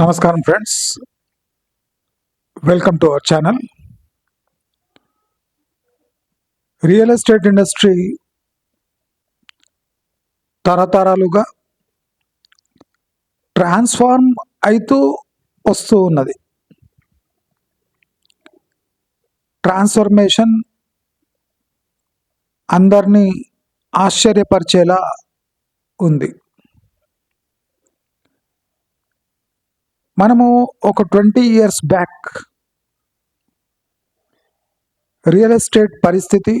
నమస్కారం friends welcome to our channel real estate industry తరతరాలుగా transform అవుతూ వస్తూ ఉన్నది. ట్రాన్స్ఫర్మేషన్ అందరినీ ఆశ్చర్యపరిచేలా ఉంది. మనము ఒక twenty years back real estate పరిస్థితి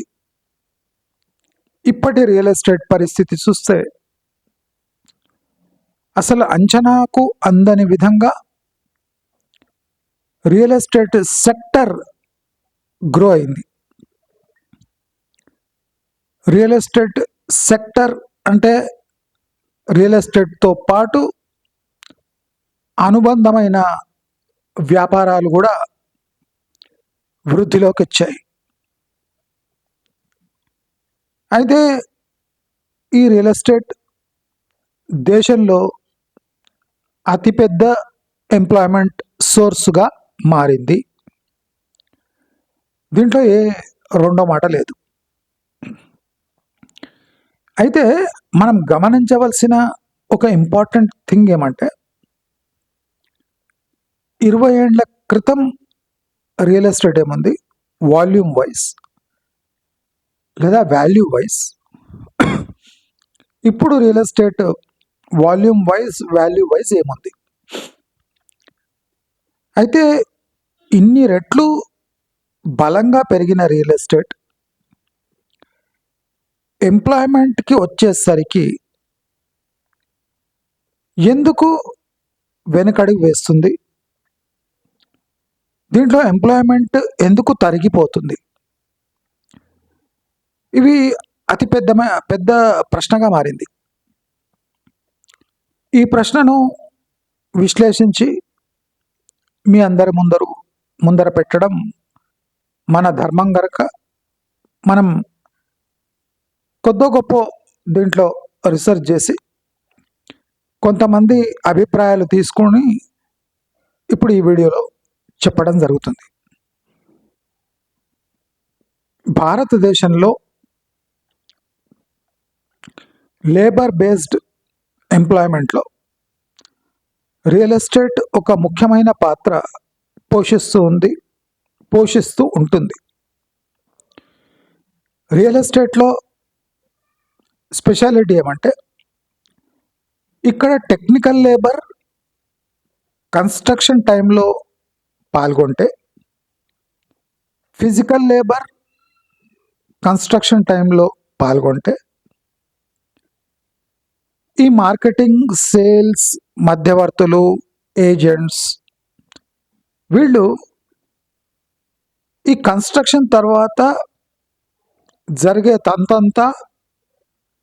ఇప్పటి రియల్ ఎస్టేట్ పరిస్థితి చూస్తే అసలు అంచనాకు అందని విధంగా రియల్ ఎస్టేట్ సెక్టర్ గ్రో అయింది. రియల్ ఎస్టేట్ సెక్టర్ అంటే రియల్ ఎస్టేట్తో పాటు అనుబంధమైన వ్యాపారాలు కూడా వృద్ధిలోకి వచ్చాయి. అయితే ఈ రియల్ ఎస్టేట్ దేశంలో అతిపెద్ద ఎంప్లాయ్మెంట్ సోర్స్గా మారింది. దీంట్లో ఏ రెండో మాట లేదు. అయితే మనం గమనించవలసిన ఒక ఇంపార్టెంట్ థింగ్ ఏమంటే ఇరవై ఏళ్ళ క్రితం రియల్ ఎస్టేట్ ఏముంది? వాల్యూమ్ వైజ్ లేదా వాల్యూ వైజ్. ఇప్పుడు real estate volume wise value wise ఏముంది? అయితే ఇన్ని రెట్లు బలంగా పెరిగిన రియల్ ఎస్టేట్ ఎంప్లాయ్మెంట్కి వచ్చేసరికి ఎందుకు వెనుకడుగు వేస్తుంది? దీంట్లో ఎంప్లాయ్మెంట్ ఎందుకు తరిగిపోతుంది? ఇవి అతి పెద్ద పెద్ద ప్రశ్నగా మారింది. ఈ ప్రశ్నను విశ్లేషించి మీ అందరి ముందరు ముందర పెట్టడం మన ధర్మం గనక మనం కొద్దో గొప్ప దీంట్లో రీసెర్చ్ చేసి కొంతమంది అభిప్రాయాలు తీసుకొని ఇప్పుడు ఈ వీడియోలో చెప్పడం జరుగుతుంది. భారతదేశంలో లేబర్ బేస్డ్ ఎంప్లాయ్మెంట్లో రియల్ ఎస్టేట్ ఒక ముఖ్యమైన పాత్ర పోషిస్తూ ఉంది పోషిస్తూ ఉంటుంది. రియల్ ఎస్టేట్లో స్పెషాలిటీ ఏమంటే ఇక్కడ టెక్నికల్ లేబర్ కన్స్ట్రక్షన్ టైంలో పాల్గొంటే ఫిజికల్ లేబర్ కన్స్ట్రక్షన్ టైంలో పాల్గొంటే ఈ మార్కెటింగ్ సేల్స్ మధ్యవర్తులు ఏజెంట్స్ వీళ్ళు ఈ కన్స్ట్రక్షన్ తర్వాత జరిగే తంతంతా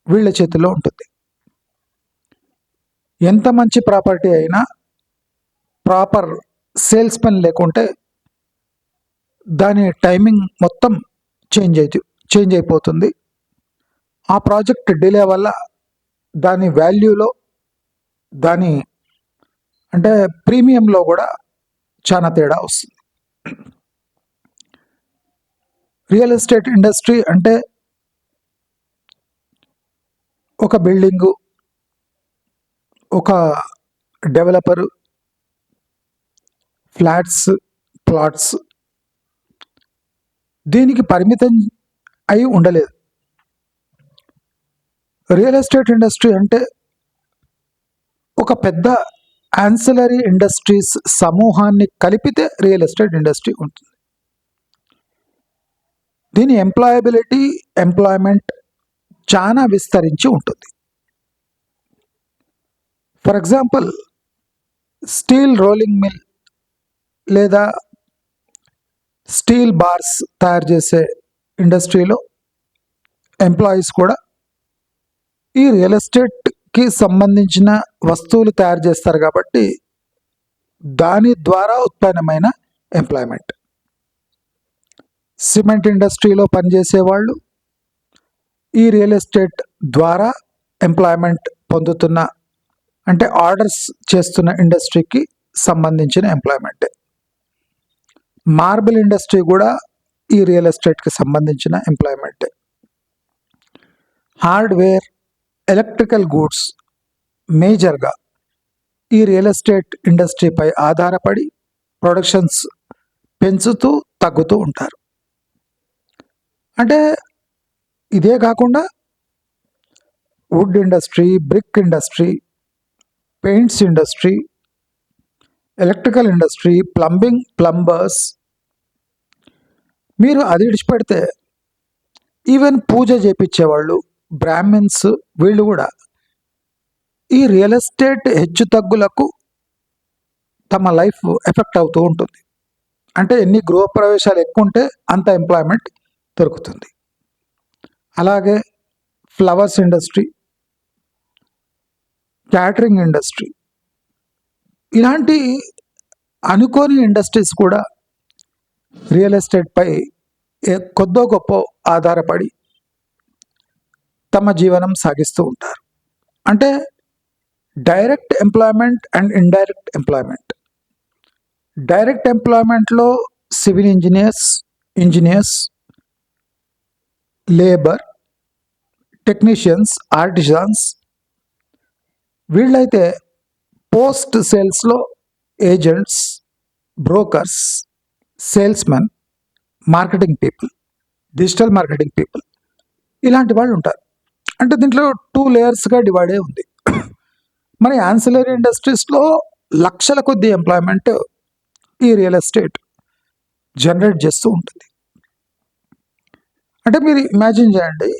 వీళ్ళ చేతిలో ఉంటుంది. ఎంత మంచి ప్రాపర్టీ అయినా ప్రాపర్ సేల్స్ మెన్ లేకుంటే దాని టైమింగ్ మొత్తం చేంజ్ అయి చేంజ్ అయిపోతుంది. ఆ ప్రాజెక్ట్ డిలే వల్ల దాని వాల్యూలో దాని అంటే ప్రీమియంలో కూడా చాలా తేడా వస్తుంది. రియల్ ఎస్టేట్ ఇండస్ట్రీ అంటే ఒక బిల్డింగు ఒక డెవలపరు ఫ్లాట్స్ ప్లాట్స్. దీనికి పరిమితం అయి ఉండలేదు. రియల్ ఎస్టేట్ ఇండస్ట్రీ అంటే ఒక పెద్ద యాన్సిలరీ ఇండస్ట్రీస్ సమూహాన్ని కలిపితే రియల్ ఎస్టేట్ ఇండస్ట్రీ ఉంటుంది. దీని ఎంప్లాయబిలిటీ ఎంప్లాయ్మెంట్ చాలా విస్తరించి ఉంటుంది. For example steel rolling mill లేదా స్టీల్ బార్స్ తయారు చేసే ఇండస్ట్రీలో ఎంప్లాయీస్ కూడా ఈ రియల్ ఎస్టేట్కి సంబంధించిన వస్తువులు తయారు చేస్తారు కాబట్టి దాని ద్వారా ఉత్పన్నమైన ఎంప్లాయ్మెంట్. సిమెంట్ ఇండస్ట్రీలో పనిచేసే వాళ్ళు ఈ రియల్ ఎస్టేట్ ద్వారా ఎంప్లాయ్మెంట్ పొందుతున్న అంటే ఆర్డర్స్ చేస్తున్న ఇండస్ట్రీకి సంబంధించిన ఎంప్లాయ్మెంటే. మార్బుల్ ఇండస్ట్రీ కూడా ఈ రియల్ ఎస్టేట్కి సంబంధించిన ఎంప్లాయ్మెంటే. హార్డ్వేర్ ఎలక్ట్రికల్ గూడ్స్ మేజర్గా ఈ రియల్ ఎస్టేట్ ఇండస్ట్రీపై ఆధారపడి ప్రొడక్షన్స్ పెంచుతూ తగ్గుతూ ఉంటారు. అంటే ఇదే కాకుండా wood industry brick industry paints industry electrical industry plumbing plumbers. మీరు అది విడిచిపెడితే ఈవెన్ పూజ చేపించేవాళ్ళు బ్రాహ్మిన్స్ వీళ్ళు కూడా ఈ రియల్ ఎస్టేట్ హెచ్చు తగ్గులకు తమ లైఫ్ ఎఫెక్ట్ అవుతూ ఉంటుంది. అంటే ఎన్ని గృహప్రవేశాలు ఎక్కువ ఉంటే అంత ఎంప్లాయ్మెంట్ దొరుకుతుంది. అలాగే ఫ్లవర్స్ ఇండస్ట్రీ క్యాటరింగ్ ఇండస్ట్రీ ఇలాంటి అనుకోని ఇండస్ట్రీస్ కూడా రియల్ ఎస్టేట్పై ఏ- కొద్దో గొప్ప ఆధారపడి తమ జీవనం సాగిస్తూ ఉంటారు. అంటే direct employment and indirect employment. Direct ఎంప్లాయ్మెంట్లో civil engineers engineers labour technicians artisans వీళ్ళైతే పోస్ట్ సేల్స్లో agents brokers salesmen marketing people digital marketing people ఇలాంటి వాళ్ళు ఉంటారు. అంటే దీంట్లో టూ లేయర్స్గా డివైడ్ అయి ఉంది. మన యాన్సిలరీ ఇండస్ట్రీస్లో లక్షల కొద్ది ఎంప్లాయ్మెంట్ ఈ రియల్ ఎస్టేట్ జనరేట్ చేస్తూ ఉంటుంది. అంటే మీరు ఇమాజిన్ చేయండి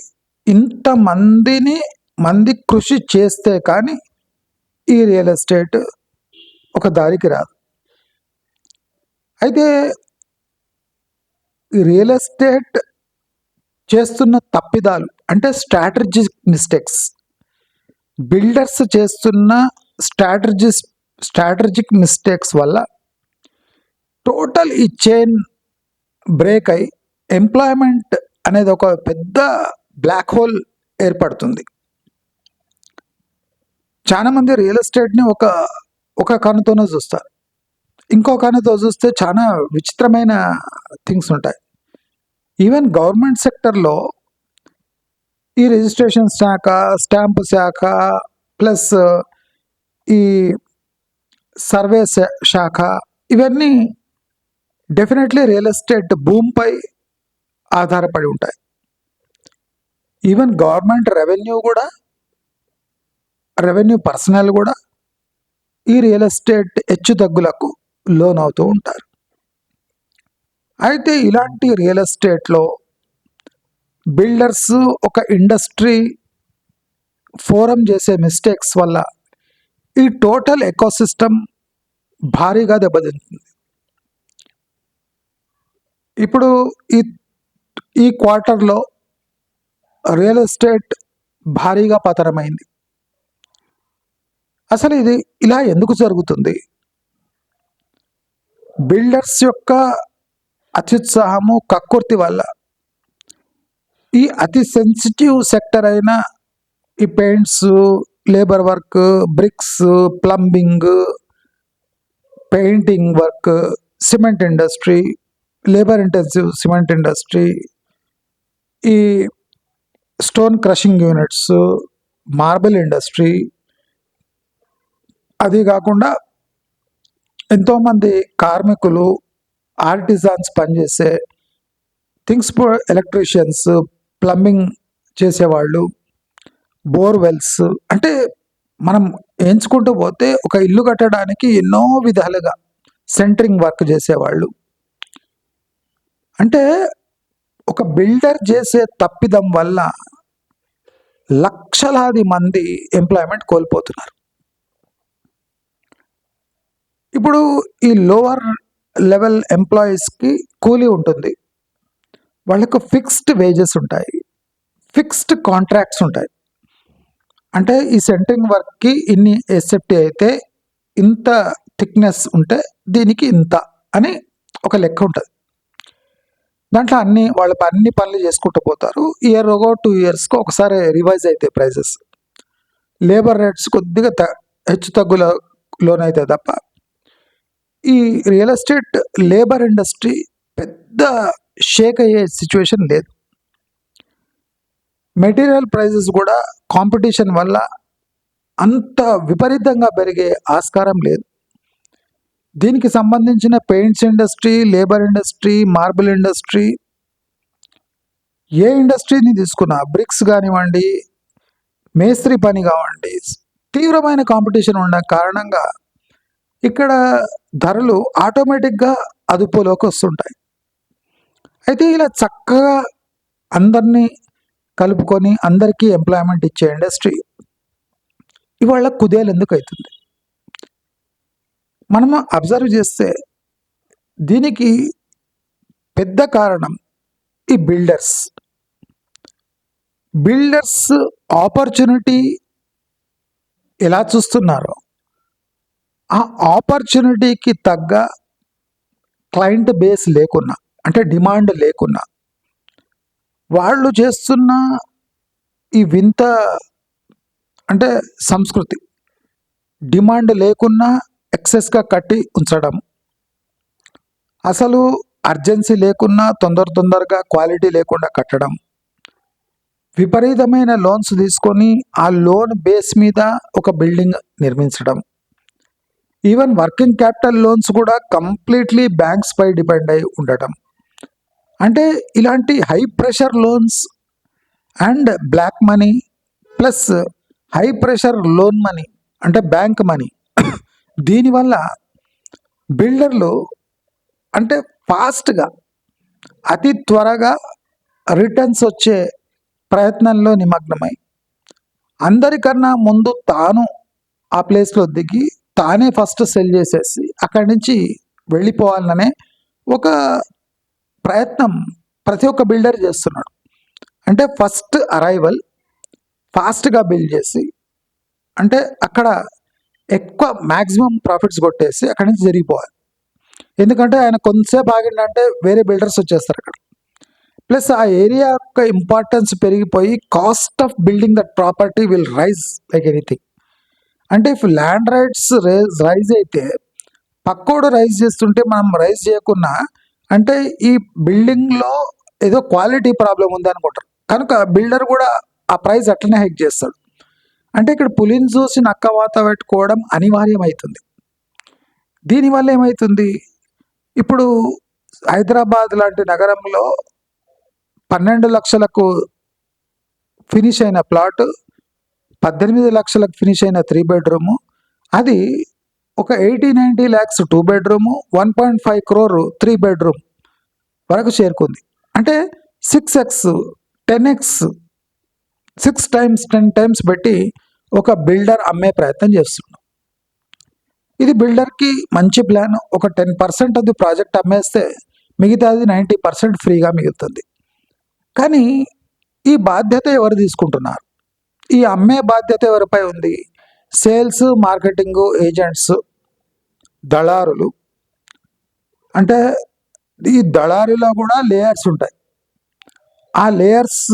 ఇంతమందిని మంది కృషి చేస్తే కానీ ఈ రియల్ ఎస్టేట్ ఒక దారికి రాదు. అయితే రియల్ ఎస్టేట్ చేస్తున్న తప్పిదాలు అంటే స్ట్రాటజిక్ మిస్టేక్స్ బిల్డర్స్ చేస్తున్న స్ట్రాటజిస్ స్ట్రాటజిక్ మిస్టేక్స్ వల్ల టోటల్ ఈ చైన్ బ్రేక్ అయి ఎంప్లాయ్మెంట్ అనేది ఒక పెద్ద బ్లాక్ హోల్ ఏర్పడుతుంది. చాలా మంది రియల్ ఎస్టేట్ని ఒక ఒక కన్నుతోనే చూస్తారు. ఇంకో కన్నుతో చూస్తే చాలా విచిత్రమైన థింగ్స్ ఉంటాయి. ఈవెన్ గవర్నమెంట్ సెక్టర్లో ఈ రిజిస్ట్రేషన్ శాఖ స్టాంపు శాఖ ప్లస్ ఈ సర్వే శా- శాఖ ఇవన్నీ డెఫినెట్లీ రియల్ ఎస్టేట్ భూమిపై ఆధారపడి ఉంటాయి. ఈవెన్ గవర్నమెంట్ రెవెన్యూ కూడా రెవెన్యూ పర్సనల్ కూడా ఈ రియల్ ఎస్టేట్ హెచ్చు తగ్గులకు లోన్ అవుతూ ఉంటారు. అయితే ఇలాంటి రియల్ ఎస్టేట్లో బిల్డర్స్ ఒక ఇండస్ట్రీ ఫోరం చేసే మిస్టేక్స్ వల్ల ఈ టోటల్ ఎకోసిస్టమ్ భారీగా దెబ్బతింటుంది. ఇప్పుడు ఈ ఈ క్వార్టర్లో రియల్ ఎస్టేట్ భారీగా పతనమైంది. అసలు ఇది ఇలా ఎందుకు జరుగుతుంది? బిల్డర్స్ యొక్క అత్యుత్సాహము కక్కుర్తి వల్ల ఈ అతి సెన్సిటివ్ సెక్టర్ అయిన ఈ paints labour work bricks plumbing painting work cement industry labour intensive cement industry ఈ stone crushing units marble industry అది కాకుండా ఎంతోమంది కార్మికులు ఆర్టిజాన్స్ పనిచేసే థింగ్స్ ఎలక్ట్రీషియన్స్ ప్లంబింగ్ చేసేవాళ్ళు బోర్వెల్స్ అంటే మనం ఎంచుకుంటూ పోతే ఒక ఇల్లు కట్టడానికి ఎన్నో విధాలుగా సెంటరింగ్ వర్క్ చేసేవాళ్ళు. అంటే ఒక బిల్డర్ చేసే తప్పిదం వల్ల లక్షలాది మంది ఎంప్లాయ్మెంట్ కోల్పోతున్నారు. ఇప్పుడు ఈ లోవర్ లెవెల్ ఎంప్లాయీస్కి కూలీ ఉంటుంది. వాళ్ళకు ఫిక్స్డ్ వేజెస్ ఉంటాయి. ఫిక్స్డ్ కాంట్రాక్ట్స్ ఉంటాయి. అంటే ఈ సెంటరింగ్ వర్క్కి ఇన్ని ఎస్ఎఫ్టీ అయితే ఇంత థిక్నెస్ ఉంటే దీనికి ఇంత అని ఒక లెక్క ఉంటుంది. దాంట్లో అన్ని వాళ్ళ అన్ని పనులు చేసుకుంటూ పోతారు. ఇయర్ ఒక టూ ఇయర్స్కి ఒకసారి రివైజ్ అవుతాయి ప్రైజెస్ లేబర్ రేట్స్ కొద్దిగా త హెచ్చు తగ్గులలోనైతే తప్ప ఈ రియల్ ఎస్టేట్ లేబర్ ఇండస్ట్రీ పెద్ద షేక్ అయ్యే సిచ్యువేషన్ లేదు. మెటీరియల్ ప్రైజెస్ కూడా కాంపిటీషన్ వల్ల అంత విపరీతంగా పెరిగే ఆస్కారం లేదు. దీనికి సంబంధించిన paints industry labour industry marble industry ఏ ఇండస్ట్రీని తీసుకున్నా బ్రిక్స్ కానివ్వండి మేస్త్రి పని కావండి తీవ్రమైన కాంపిటీషన్ ఉన్న కారణంగా ఇక్కడ ధరలు ఆటోమేటిక్గా అదుపులోకి వస్తుంటాయి. అయితే ఇలా చక్కగా అందరినీ కలుపుకొని అందరికీ ఎంప్లాయ్మెంట్ ఇచ్చే ఇండస్ట్రీ ఇవాళ కుదేలు ఎందుకు అవుతుంది? మనం అబ్జర్వ్ చేస్తే దీనికి పెద్ద కారణం ఈ బిల్డర్స్. బిల్డర్స్ ఆపర్చునిటీ ఎలా చూస్తున్నారో ఆ ఆపర్చునిటీకి తగ్గ క్లయింట్ బేస్ లేకున్నా అంటే డిమాండ్ లేకున్నా వాళ్ళు చేస్తున్న ఈ వింత అంటే సంస్కృతి డిమాండ్ లేకున్నా ఎక్సెస్గా కట్టి ఉంచడం. అసలు అర్జెన్సీ లేకున్నా తొందర తొందరగా క్వాలిటీ లేకుండా కట్టడం. విపరీతమైన లోన్స్ తీసుకొని ఆ లోన్ బేస్ మీద ఒక బిల్డింగ్ నిర్మించడం. ఈవెన్ వర్కింగ్ క్యాపిటల్ లోన్స్ కూడా కంప్లీట్లీ బ్యాంక్స్ పై డిపెండ్ అయి ఉండటం. అంటే ఇలాంటి high pressure loans and black money plus high pressure loan money అంటే బ్యాంక్ మనీ దీనివల్ల బిల్డర్లు అంటే ఫాస్ట్గా అతి త్వరగా రిటర్న్స్ వచ్చే ప్రయత్నంలో నిమగ్నమై అందరికన్నా ముందు తాను ఆ ప్లేస్లో దిగి తానే ఫస్ట్ సెల్ చేసేసి అక్కడి నుంచి వెళ్ళిపోవాలనే ఒక ప్రయత్నం ప్రతి ఒక్క బిల్డర్ చేస్తున్నాడు. అంటే ఫస్ట్ అరైవల్ ఫాస్ట్గా బిల్డ్ చేసి అంటే అక్కడ ఎక్కువ మ్యాక్సిమం ప్రాఫిట్స్ కొట్టేసి అక్కడి నుంచి జరిగిపోవాలి. ఎందుకంటే ఆయన కొంతసేపు ఆగిందంటే వేరే బిల్డర్స్ వచ్చేస్తారు అక్కడ. ప్లస్ ఆ ఏరియా యొక్క ఇంపార్టెన్స్ పెరిగిపోయి cost of building that property will rise like anything. అంటే if land rights rise rise అయితే పక్కోడు రైజ్ చేస్తుంటే మనం రైజ్ చేయకున్నా అంటే ఈ బిల్డింగ్లో ఏదో క్వాలిటీ ప్రాబ్లం ఉంది అనుకుంటారు. కనుక బిల్డర్ కూడా ఆ ప్రైస్ అట్లనే హైక్ చేస్తాడు. అంటే ఇక్కడ పులిని చూసి నక్క వాత పెట్టుకోవడం అనివార్యమవుతుంది దీనివల్ల ఏమవుతుంది ఇప్పుడు హైదరాబాద్ లాంటి నగరంలో పన్నెండు లక్షలకు ఫినిష్ అయిన ప్లాట్ పద్దెనిమిది లక్షలకు ఫినిష్ అయిన త్రీ బెడ్రూము అది ఒక eighty ninety lakhs two bedroom one point five crore three bedroom వరకు చేరుకుంది. అంటే six x ten x six times ten times పెట్టి ఒక బిల్డర్ అమ్మే ప్రయత్నం చేస్తున్నాం. ఇది బిల్డర్కి మంచి ప్లాన్ ఒక టెన్ పర్సెంట్ అది ప్రాజెక్ట్ అమ్మేస్తే మిగతాది నైంటీ పర్సెంట్ ఫ్రీగా మిగులుతుంది. కానీ ఈ బాధ్యత ఎవరు తీసుకుంటున్నారు? ఈ అమ్మే బాధ్యత ఎవరిపై ఉంది? సేల్స్ మార్కెటింగ్ ఏజెంట్స్ దళారులు. అంటే ఈ దళారులో కూడా లేయర్స్ ఉంటాయి. ఆ లేయర్స్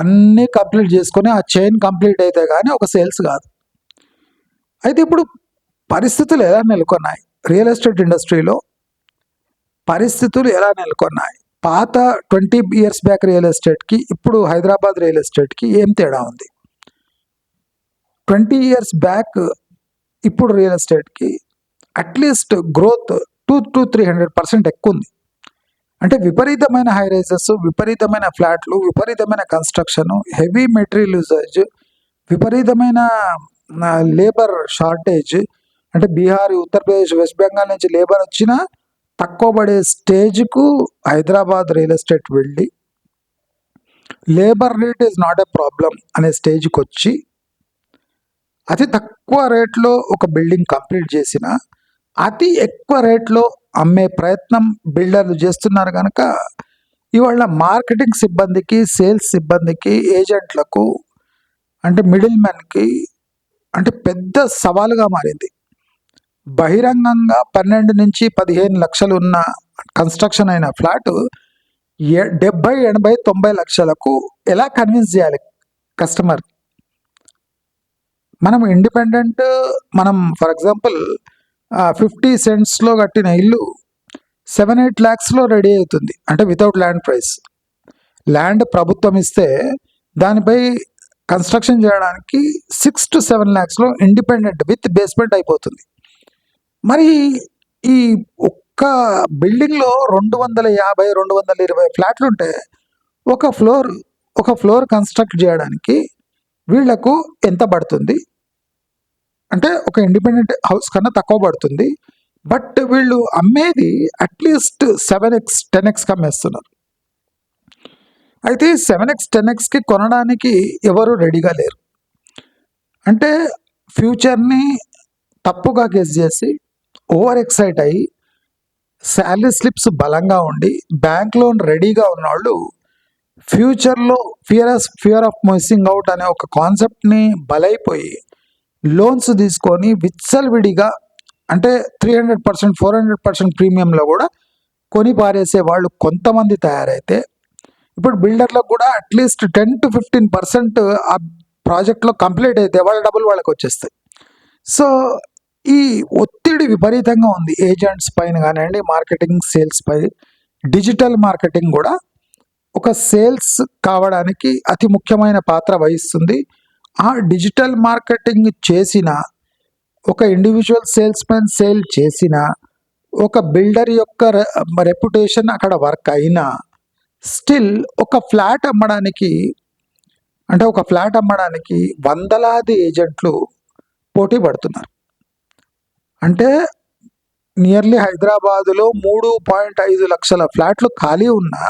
అన్నీ కంప్లీట్ చేసుకొని ఆ చైన్ కంప్లీట్ అయితే కానీ ఒక సేల్స్ కాదు. అయితే ఇప్పుడు పరిస్థితులు ఎలా నెలకొన్నాయి? రియల్ ఎస్టేట్ ఇండస్ట్రీలో పరిస్థితులు ఎలా నెలకొన్నాయి? పాత ట్వంటీ ఇయర్స్ బ్యాక్ రియల్ ఎస్టేట్కి ఇప్పుడు హైదరాబాద్ రియల్ ఎస్టేట్కి ఏం తేడా ఉంది? ట్వంటీ ఇయర్స్ బ్యాక్ ఇప్పుడు real ఎస్టేట్కి at least growth two to three hundred percent ఎక్కువ ఉంది. అంటే విపరీతమైన హై రైజెస్ విపరీతమైన ఫ్లాట్లు విపరీతమైన కన్స్ట్రక్షన్ హెవీ మెటీరియల్ యూసేజ్ విపరీతమైన లేబర్ షార్టేజ్. అంటే బీహార్ ఉత్తరప్రదేశ్ వెస్ట్ బెంగాల్ నుంచి లేబర్ వచ్చినా తక్కువ పడే స్టేజ్కు హైదరాబాద్ రియల్ ఎస్టేట్ వెళ్ళి labour rate is not a problem అనే స్టేజ్కి వచ్చి అతి తక్కువ రేట్లో ఒక బిల్డింగ్ కంప్లీట్ చేసిన అతి ఎక్కువ రేట్లో అమ్మే ప్రయత్నం బిల్డర్లు చేస్తున్నారు కనుక ఇవాళ మార్కెటింగ్ సిబ్బందికి సేల్స్ సిబ్బందికి ఏజెంట్లకు అంటే మిడిల్ మ్యాన్కి అంటే పెద్ద సవాలుగా మారింది. బహిరంగంగా పన్నెండు నుంచి పదిహేను లక్షలు ఉన్న కన్స్ట్రక్షన్ అయిన ఫ్లాట్ ఎ డెబ్బై ఎనభై తొంభై లక్షలకు ఎలా కన్విన్స్ చేయాలి కస్టమర్ మనం ఇండిపెండెంట్ మనం ఫర్ ఎగ్జాంపుల్ ఫిఫ్టీ సెంట్స్లో కట్టిన ఇల్లు సెవెన్ ఎయిట్ ల్యాక్స్లో రెడీ అవుతుంది. అంటే వితౌట్ ల్యాండ్ ప్రైస్ ల్యాండ్ ప్రభుత్వం ఇస్తే దానిపై కన్స్ట్రక్షన్ చేయడానికి సిక్స్ టు సెవెన్ ల్యాక్స్లో ఇండిపెండెంట్ విత్ బేస్మెంట్ అయిపోతుంది. మరి ఈ ఒక్క బిల్డింగ్లో రెండు వందల యాభై రెండు వందల ఇరవై ఫ్లాట్లు ఉంటే ఒక ఫ్లోర్ ఒక ఫ్లోర్ కన్స్ట్రక్ట్ చేయడానికి వీళ్ళకు ఎంత పడుతుంది? అంటే ఒక ఇండిపెండెంట్ హౌస్ కన్నా తక్కువ పడుతుంది. బట్ వీళ్ళు అమ్మేది at least seven x ten ఎక్స్కి అమ్మేస్తున్నారు. అయితే సెవెన్ ఎక్స్ టెన్ ఎక్స్కి కొనడానికి ఎవరు రెడీగా లేరు. అంటే ఫ్యూచర్ని తప్పుగా గెస్ చేసి ఓవర్ ఎక్సైట్ అయ్యి శాలరీ స్లిప్స్ బలంగా ఉండి బ్యాంక్ లోన్ రెడీగా ఉన్నవాళ్ళు ఫ్యూచర్లో fear fear of missing out అనే ఒక కాన్సెప్ట్ని బలైపోయి లోన్స్ తీసుకొని విచ్చలవిడిగా అంటే three hundred percent four hundred percent ప్రీమియంలో కూడా కొని పారేసే వాళ్ళు కొంతమంది తయారైతే ఇప్పుడు బిల్డర్లకు కూడా at least ten to fifteen percent ఆ ప్రాజెక్ట్లో కంప్లీట్ అయితే వాళ్ళ డబ్బులు వాళ్ళకి వచ్చేస్తాయి. సో ఈ ఒత్తిడి విపరీతంగా ఉంది. ఏజెంట్స్ పైన కానివ్వండి మార్కెటింగ్ సేల్స్ పై డిజిటల్ మార్కెటింగ్ కూడా ఒక సేల్స్ కావడానికి అతి ముఖ్యమైన పాత్ర వహిస్తుంది. ఆ డిజిటల్ మార్కెటింగ్ చేసిన ఒక ఇండివిజువల్ సేల్స్ మ్యాన్ సేల్ చేసిన ఒక బిల్డర్ యొక్క రెప్యుటేషన్ అక్కడ వర్క్ అయినా స్టిల్ ఒక ఫ్లాట్ అమ్మడానికి అంటే ఒక ఫ్లాట్ అమ్మడానికి వందలాది ఏజెంట్లు పోటీ పడుతున్నారు. అంటే నియర్లీ హైదరాబాదులో మూడు పాయింట్ ఐదు లక్షల ఫ్లాట్లు ఖాళీ ఉన్నా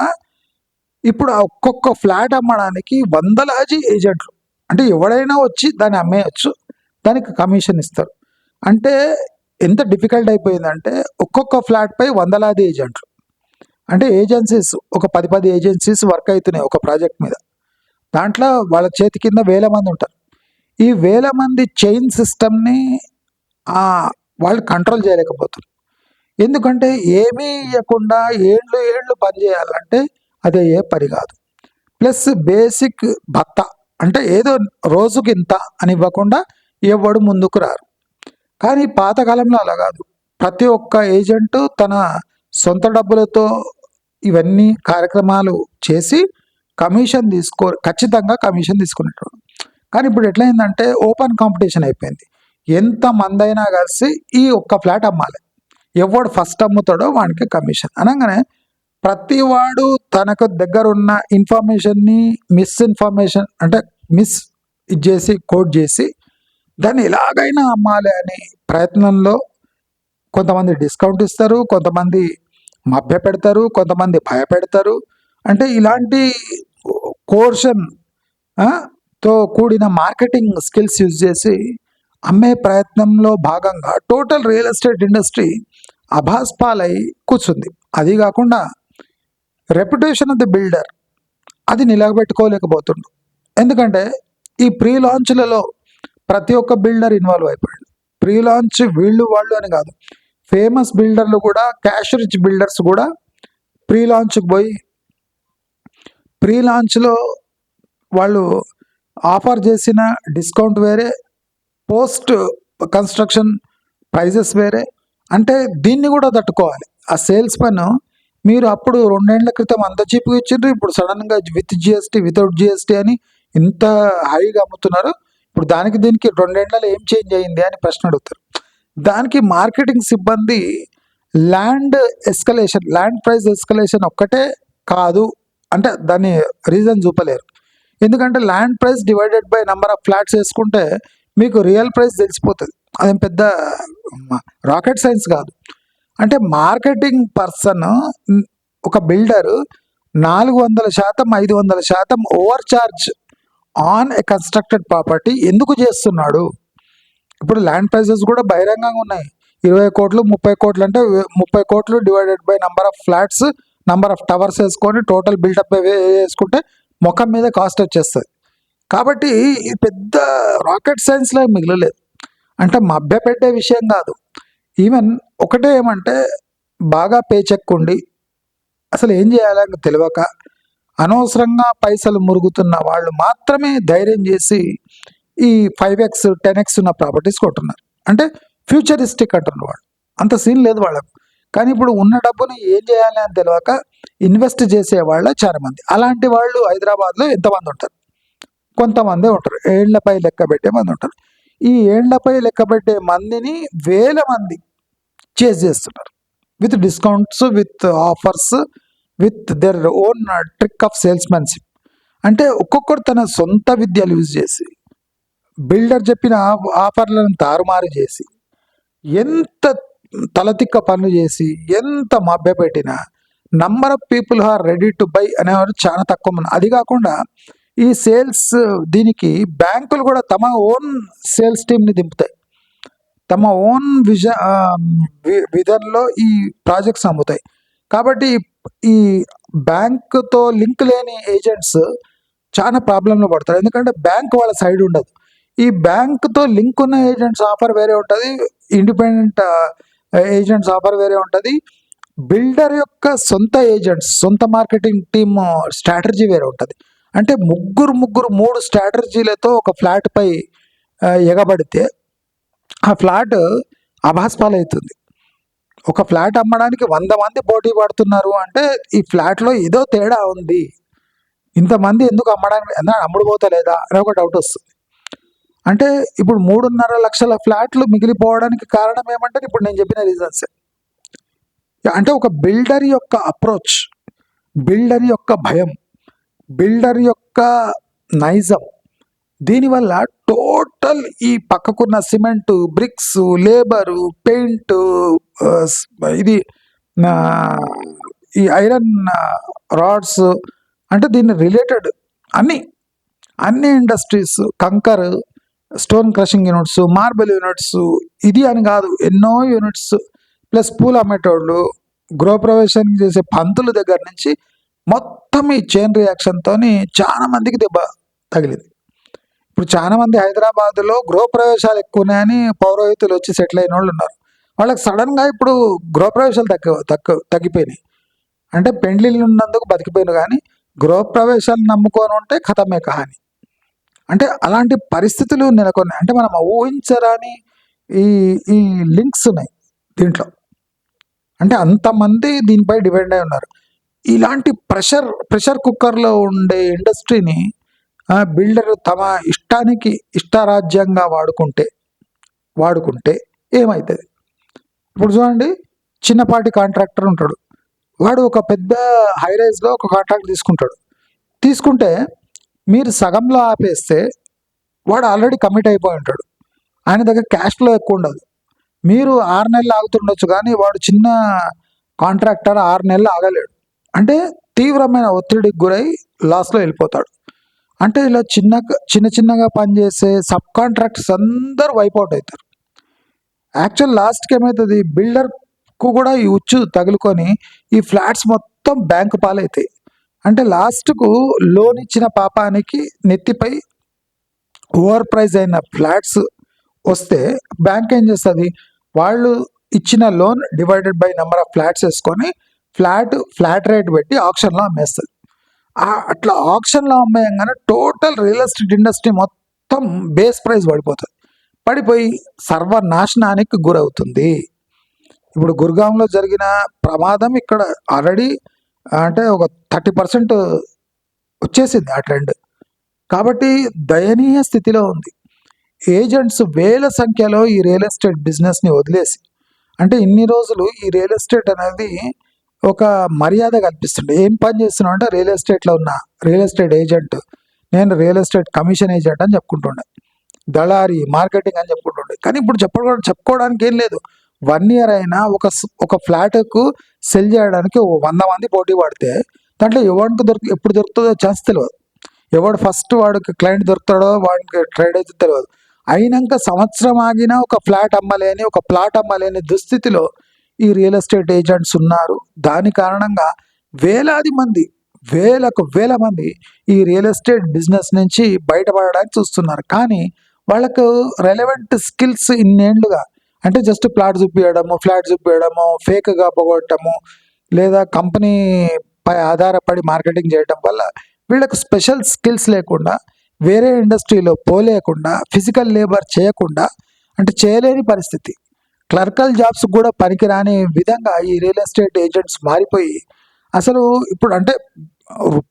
ఇప్పుడు ఒక్కొక్క ఫ్లాట్ అమ్మడానికి వందలాది ఏజెంట్లు అంటే ఎవడైనా వచ్చి దాన్ని అమ్మేయచ్చు దానికి కమిషన్ ఇస్తారు. అంటే ఎంత డిఫికల్ట్ అయిపోయిందంటే ఒక్కొక్క ఫ్లాట్పై వందలాది ఏజెంట్లు అంటే ఏజెన్సీస్ ఒక పది పది ఏజెన్సీస్ వర్క్ అవుతున్నాయి ఒక ప్రాజెక్ట్ మీద. దాంట్లో వాళ్ళ చేతి కింద వేల మంది ఉంటారు. ఈ వేల మంది చైన్ సిస్టమ్ని వాళ్ళు కంట్రోల్ చేయలేకపోతున్నారు. ఎందుకంటే ఏమీ ఇవ్వకుండా ఏళ్ళు ఏళ్ళు పనిచేయాలంటే చేయాలంటే అది ఏ పని కాదు. ప్లస్ బేసిక్ భత్త. అంటే ఏదో రోజుకి ఇంత అని ఇవ్వకుండా ఎవడు ముందుకు రారు. కానీ పాతకాలంలో అలా కాదు. ప్రతి ఒక్క ఏజెంటు తన సొంత డబ్బులతో ఇవన్నీ కార్యక్రమాలు చేసి కమిషన్ తీసుకో ఖచ్చితంగా కమిషన్ తీసుకునేటోడు. కానీ ఇప్పుడు ఎట్లయిందంటే ఓపెన్ కాంపిటీషన్ అయిపోయింది. ఎంత మందైనా కలిసి ఈ ఒక్క ఫ్లాట్ అమ్మాలి. ఎవడు ఫస్ట్ అమ్ముతాడో వానికి కమిషన్. అనగానే ప్రతివాడు తనకు దగ్గర ఉన్న ఇన్ఫర్మేషన్ని మిస్ఇన్ఫర్మేషన్ అంటే మిస్ ఇది చేసి కోట్ చేసి దాన్ని ఎలాగైనా అమ్మాలి అనే ప్రయత్నంలో కొంతమంది డిస్కౌంట్ ఇస్తారు కొంతమంది మభ్య పెడతారు కొంతమంది భయపెడతారు. అంటే ఇలాంటి కోర్షన్తో కూడిన మార్కెటింగ్ స్కిల్స్ యూజ్ చేసి అమ్మే ప్రయత్నంలో భాగంగా టోటల్ రియల్ ఎస్టేట్ ఇండస్ట్రీ అభాస్పాలై కూర్చుంది. అది కాకుండా రెప్యుటేషన్ ఆఫ్ ది బిల్డర్ అది నిలబెట్టుకోలేకపోతుండు. ఎందుకంటే ఈ ప్రీ లాంచ్లలో ప్రతి ఒక్క బిల్డర్ ఇన్వాల్వ్ అయిపోయాడు. ప్రీ లాంచ్ వీళ్ళు వాళ్ళు అని కాదు. ఫేమస్ బిల్డర్లు కూడా క్యాష్ రిచ్ బిల్డర్స్ కూడా ప్రీ లాంచ్కి పోయి ప్రీ లాంచ్లో వాళ్ళు ఆఫర్ చేసిన డిస్కౌంట్ వేరే పోస్ట్ కన్స్ట్రక్షన్ ప్రైజెస్ వేరే. అంటే దీన్ని కూడా తట్టుకోవాలి. ఆ సేల్స్ మెన్ మీరు అప్పుడు రెండేళ్ళ క్రితం అంత చీప్గా ఇచ్చిండ్రు ఇప్పుడు సడన్గా విత్ జిఎస్టీ వితౌట్ జిఎస్టీ అని ఇంత హైగా అమ్ముతున్నారు. ఇప్పుడు దానికి దీనికి రెండేళ్ళలో ఏం చేంజ్ అయ్యింది అని ప్రశ్న అడుగుతారు. దానికి మార్కెటింగ్ సిబ్బంది land escalation land price escalation ఒక్కటే కాదు అంటే దాన్ని రీజన్ చూపలేరు. ఎందుకంటే land price divided by number of flats వేసుకుంటే మీకు రియల్ ప్రైస్ తెలిసిపోతుంది. అదేం పెద్ద రాకెట్ సైన్స్ కాదు. అంటే మార్కెటింగ్ పర్సన్ ఒక బిల్డర్ నాలుగు వందల శాతం ఐదు వందల శాతం over charge on a constructed property ఎందుకు చేస్తున్నాడు? ఇప్పుడు ల్యాండ్ ప్రైసెస్ కూడా బహిరంగంగా ఉన్నాయి. ఇరవై కోట్లు ముప్పై కోట్లు అంటే ముప్పై కోట్లు divided by number of flats number of towers వేసుకొని టోటల్ బిల్డప్ వేసుకుంటే ముఖం మీద కాస్ట్ వచ్చేస్తుంది. కాబట్టి పెద్ద రాకెట్ సైన్స్లో మిగలలేదు. అంటే మభ్యపెట్టే విషయం కాదు. ఈవెన్ ఒకటే ఏమంటే బాగా పే చెక్ ఉండి అసలు ఏం చేయాలని తెలియక అనవసరంగా పైసలు మురుగుతున్న వాళ్ళు మాత్రమే ధైర్యం చేసి ఈ ఫైవ్ ఎక్స్ టెన్ ఎక్స్ ఉన్న ప్రాపర్టీస్ కొంటున్నారు అంటే ఫ్యూచరిస్టిక్ అంటున్నారు వాళ్ళు. అంత సీన్ లేదు వాళ్ళకు. కానీ ఇప్పుడు ఉన్న డబ్బుని ఏం చేయాలి అని తెలియక ఇన్వెస్ట్ చేసే వాళ్ళ చాలా మంది అలాంటి వాళ్ళు హైదరాబాద్లో ఎంతమంది ఉంటారు? కొంతమంది ఉంటారు. ఏళ్ళపై లెక్క పెట్టే మంది ఉంటారు. ఈ ఏండ్లపై లెక్కబెట్టే మందిని వేల మంది చేజ్ చేస్తున్నారు. With discounts with offers with their own trick of salesmanship. అంటే ఒక్కొక్కరు తన సొంత విద్యలు యూజ్ చేసి బిల్డర్ చెప్పిన ఆఫర్లను తారుమారు చేసి ఎంత తలతిక్క పనులు చేసి ఎంత మభ్యపెట్టినా number of people are ready to buy అనేవారు చాలా తక్కువ మంది. అది కాకుండా ఈ సేల్స్ దీనికి బ్యాంకులు కూడా తమ ఓన్ సేల్స్ టీమ్ని దింపుతాయి. తమ ఓన్ విజ విధంలో ఈ ప్రాజెక్ట్స్ అమ్ముతాయి. కాబట్టి ఈ బ్యాంకుతో లింక్ లేని ఏజెంట్స్ చాలా ప్రాబ్లంలో పడతారు. ఎందుకంటే బ్యాంక్ వాళ్ళ సైడ్ ఉండదు. ఈ బ్యాంక్తో లింక్ ఉన్న ఏజెంట్స్ ఆఫర్ వేరే ఉంటుంది. ఇండిపెండెంట్ ఏజెంట్స్ ఆఫర్ వేరే ఉంటుంది. బిల్డర్ యొక్క సొంత ఏజెంట్స్ సొంత మార్కెటింగ్ టీమ్ స్ట్రాటజీ వేరే ఉంటుంది. అంటే ముగ్గురు ముగ్గురు మూడు స్ట్రాటజీలతో ఒక ఫ్లాట్పై ఎగబడితే ఆ ఫ్లాట్ అభాస్పాలవుతుంది ఒక ఫ్లాట్ అమ్మడానికి వంద మంది పోటీ పడుతున్నారు అంటే ఈ ఫ్లాట్లో ఏదో తేడా ఉంది. ఇంతమంది ఎందుకు అమ్మడానికి ఎంత అమ్ముడుపోతలేదా అని ఒక డౌట్ వస్తుంది. అంటే ఇప్పుడు మూడున్నర లక్షల ఫ్లాట్లు మిగిలిపోవడానికి కారణం ఏమంటే ఇప్పుడు నేను చెప్పిన రీజన్స్ అంటే ఒక బిల్డర్ యొక్క అప్రోచ్ బిల్డర్ యొక్క భయం. బిల్డర్ యొక్క నైజం. దీనివల్ల టోటల్ ఈ పక్కకున్న సిమెంట్ బ్రిక్స్ లేబరు పెయింట్ ఇది ఈ ఐరన్ రాడ్స్ అంటే దీన్ని రిలేటెడ్ అన్ని అన్ని industries కంకర్ stone crushing units marble units ఇది అని కాదు ఎన్నో యూనిట్స్ ప్లస్ పూలు అమ్మేటోళ్ళు గృహప్రవేశానికి చేసే పంతుల దగ్గర నుంచి మొత్తం ఈ చైన్ రియాక్షన్తో చాలా మందికి దెబ్బ తగిలింది. ఇప్పుడు చాలా మంది హైదరాబాద్లో గృహప్రవేశాలు ఎక్కువ ఉన్నాయని పౌరోహితులు వచ్చి సెటిల్ అయిన వాళ్ళు ఉన్నారు. వాళ్ళకి సడన్గా ఇప్పుడు గృహప్రవేశాలు తగ్గ తగ్గ తగ్గిపోయినాయి. అంటే పెండ్లిళ్ళు ఉన్నందుకు బతికిపోయిన కానీ గృహప్రవేశాలు నమ్ముకొని ఉంటే కథమే కహాని. అంటే అలాంటి పరిస్థితులు నెలకొన్నాయి. అంటే మనం ఊహించరాని ఈ ఈ లింక్స్ ఉన్నాయి దీంట్లో. అంటే అంతమంది దీనిపై డిపెండ్ అయి ఉన్నారు. ఇలాంటి ప్రెషర్ ప్రెషర్ కుక్కర్లో ఉండే ఇండస్ట్రీని బిల్డర్ తమ ఇష్టానికి ఇష్టారాజ్యంగా వాడుకుంటే వాడుకుంటే ఏమవుతుంది ఇప్పుడు చూడండి చిన్నపాటి కాంట్రాక్టర్ ఉంటాడు. వాడు ఒక పెద్ద హైరైజ్లో ఒక కాంట్రాక్ట్ తీసుకుంటాడు. తీసుకుంటే మీరు సగంలో ఆపేస్తే వాడు ఆల్రెడీ కమిట్ అయిపోయి ఉంటాడు. ఆయన దగ్గర క్యాష్ ఫ్లో ఎక్కువ ఉండదు. మీరు ఆరు నెలలు ఆగుతుండొచ్చు కానీ వాడు చిన్న కాంట్రాక్టర్ ఆరు నెలలు ఆగలేడు. అంటే తీవ్రమైన ఒత్తిడికి గురై లాస్లో వెళ్ళిపోతాడు. అంటే ఇలా చిన్న చిన్న చిన్నగా పనిచేసే సబ్ కాంట్రాక్టర్స్ అందరూ వైప్ అవుట్ అవుతారు. యాక్చువల్ లాస్ట్కి ఏమవుతుంది బిల్డర్కు కూడా ఈ ఉచ్చు తగులుకొని ఈ ఫ్లాట్స్ మొత్తం బ్యాంకు పాలవుతాయి అంటే లాస్ట్కు లోన్ ఇచ్చిన పాపానికి నెత్తిపై ఓవర్ ప్రైజ్ అయిన ఫ్లాట్స్ వస్తే బ్యాంక్ ఏం చేస్తుంది? వాళ్ళు ఇచ్చిన loan divided by number of flats వేసుకొని ఫ్లాట్ ఫ్లాట్ రేట్ పెట్టి ఆప్షన్లో అమ్మేస్తుంది. అట్లా ఆప్షన్లో అమ్మేయంగానే టోటల్ రియల్ ఎస్టేట్ ఇండస్ట్రీ మొత్తం బేస్ ప్రైస్ పడిపోతుంది. పడిపోయి సర్వనాశనానికి గురవుతుంది. ఇప్పుడు గుర్గాంలో జరిగిన ప్రమాదం ఇక్కడ ఆల్రెడీ అంటే ఒక థర్టీ పర్సెంట్ వచ్చేసింది ఆ ట్రెండ్. కాబట్టి దయనీయ స్థితిలో ఉంది. ఏజెంట్స్ వేల సంఖ్యలో ఈ రియల్ ఎస్టేట్ బిజినెస్ని వదిలేసి అంటే ఇన్ని రోజులు ఈ రియల్ ఎస్టేట్ అనేది ఒక మర్యాద కల్పిస్తుండే. ఏం పని చేస్తున్నావు అంటే రియల్ ఎస్టేట్లో ఉన్న రియల్ ఎస్టేట్ ఏజెంట్. నేను రియల్ ఎస్టేట్ కమిషన్ ఏజెంట్ అని చెప్పుకుంటుండే. దళారి మార్కెటింగ్ అని చెప్పుకుంటుండే. కానీ ఇప్పుడు చెప్పుకోవడం చెప్పుకోవడానికి ఏం లేదు. వన్ ఇయర్ అయినా ఒక ఒక ఫ్లాట్కు సెల్ చేయడానికి వంద మంది పోటీ పడితే దాంట్లో ఎవరికి దొరికి ఎప్పుడు దొరుకుతుందో ఛాన్స్ తెలియదు ఎవడు ఫస్ట్ వాడికి క్లయింట్ దొరుకుతాడో వాడికి ట్రేడ్ అయితే తెలియదు అయినాక సంవత్సరం ఆగినా ఒక ఫ్లాట్ అమ్మలేని ఒక ప్లాట్ అమ్మలేని దుస్థితిలో ఈ రియల్ ఎస్టేట్ ఏజెంట్స్ ఉన్నారు. దాని కారణంగా వేలాది మంది వేలకు వేల మంది ఈ రియల్ ఎస్టేట్ బిజినెస్ నుంచి బయటపడడానికి చూస్తున్నారు. కానీ వాళ్ళకు రెలవెంట్ స్కిల్స్ ఇన్నేళ్ళుగా అంటే జస్ట్ ప్లాట్ చూపించడము ఫ్లాట్ చూపించడము ఫేక్గా పోగొట్టడము లేదా కంపెనీ పై ఆధారపడి మార్కెటింగ్ చేయడం వల్ల వీళ్ళకు స్పెషల్ స్కిల్స్ లేకుండా వేరే ఇండస్ట్రీలో పోలేకుండా ఫిజికల్ లేబర్ చేయకుండా అంటే చేయలేని పరిస్థితి. క్లర్కల్ జాబ్స్ కూడా పనికిరాని విధంగా ఈ రియల్ ఎస్టేట్ ఏజెంట్స్ మారిపోయి అసలు ఇప్పుడు అంటే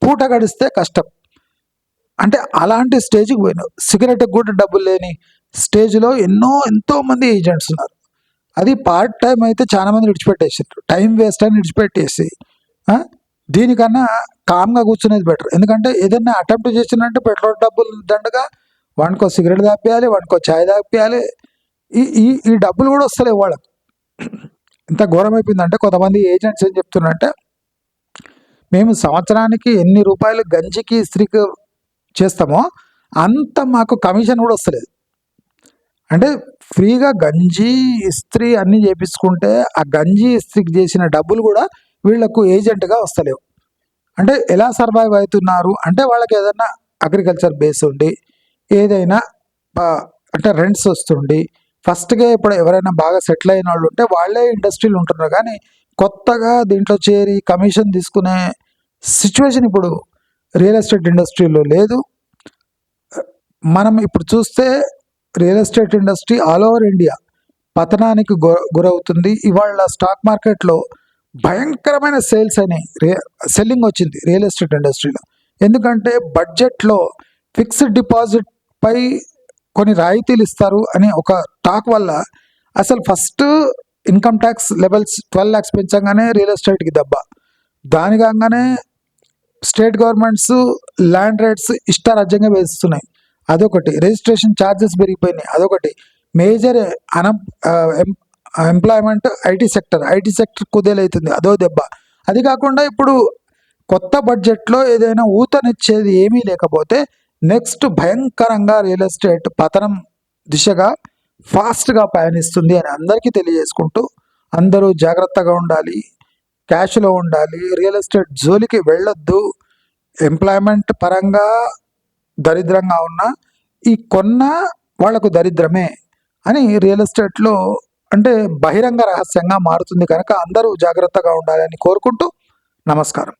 పూట గడిస్తే కష్టం. అంటే అలాంటి స్టేజ్కి పోయినారు సిగరెట్ కూడా డబ్బులు లేని స్టేజ్లో ఎన్నో ఎంతో మంది ఏజెంట్స్ ఉన్నారు. అది పార్ట్ టైం అయితే చాలా మంది విడిచిపెట్టేసారు టైం వేస్ట్ అని విడిచిపెట్టేసి దీనికన్నా కామ్గా కూర్చునేది బెటర్. ఎందుకంటే ఏదైనా అటెంప్ట్ చేసినంటే పెట్రోల్ డబ్బులు దండగా వానికో సిగరెట్ తాపియాలి వానికో ఛాయ్ తాపియాలి ఈ ఈ ఈ డబ్బులు కూడా వస్తలేవు వాళ్ళకి. ఎంత ఘోరమైపోయిందంటే కొంతమంది ఏజెంట్స్ ఏం చెప్తున్నారంటే మేము సంవత్సరానికి ఎన్ని రూపాయలు గంజికి ఇస్త్రీకి చేస్తామో అంత మాకు కమిషన్ కూడా వస్తలేదు. అంటే ఫ్రీగా గంజి ఇస్త్రీ అన్నీ చేపించుకుంటే ఆ గంజి ఇస్త్రీకి చేసిన డబ్బులు కూడా వీళ్ళకు ఏజెంట్గా వస్తలేవు. అంటే ఎలా సర్వైవ్ అవుతున్నారు? అంటే వాళ్ళకి ఏదైనా అగ్రికల్చర్ బేస్ ఉండి ఏదైనా అంటే రెంట్స్ వస్తుండి ఫస్ట్గా ఇప్పుడు ఎవరైనా బాగా సెటిల్ అయిన వాళ్ళు ఉంటే వాళ్ళే ఇండస్ట్రీలు ఉంటున్నారు. కానీ కొత్తగా దీంట్లో చేరి కమిషన్ తీసుకునే సిచ్యువేషన్ ఇప్పుడు రియల్ ఎస్టేట్ ఇండస్ట్రీలో లేదు. మనం ఇప్పుడు చూస్తే real estate industry all over India పతనానికి గు గురవుతుంది. ఇవాళ స్టాక్ మార్కెట్లో భయంకరమైన సేల్స్ అయినాయి. రే సెల్లింగ్ వచ్చింది రియల్ ఎస్టేట్ ఇండస్ట్రీలో. ఎందుకంటే బడ్జెట్లో ఫిక్స్డ్ డిపాజిట్ పై కొన్ని రాయితీలు ఇస్తారు అని ఒక టాక్ వల్ల అసలు first income tax levels twelve lakhs పెంచగానే real ఎస్టేట్కి దెబ్బ. దాని కాగానే స్టేట్ గవర్నమెంట్స్ ల్యాండ్ రేట్స్ ఇష్టారాజ్యంగా వేస్తున్నాయి. అదొకటి. రిజిస్ట్రేషన్ ఛార్జెస్ పెరిగిపోయినాయి. అదొకటి. మేజర్ అన employment IT sector IT sector కుదేలవుతుంది అదో దెబ్బ. అది కాకుండా ఇప్పుడు కొత్త బడ్జెట్లో ఏదైనా ఊతనిచ్చేది ఏమీ లేకపోతే నెక్స్ట్ భయంకరంగా రియల్ ఎస్టేట్ పతనం దిశగా ఫాస్ట్గా పయనిస్తుంది అని అందరికీ తెలియజేసుకుంటూ అందరూ జాగ్రత్తగా ఉండాలి క్యాష్లో ఉండాలి రియల్ ఎస్టేట్ జోలికి వెళ్ళొద్దు ఎంప్లాయ్మెంట్ పరంగా దరిద్రంగా ఉన్న ఈ కొన్న వాళ్ళకు దరిద్రమే అని రియల్ ఎస్టేట్లో అంటే బహిరంగ రహస్యంగా మారుతుంది కనుక అందరూ జాగ్రత్తగా ఉండాలని కోరుకుంటూ నమస్కారం.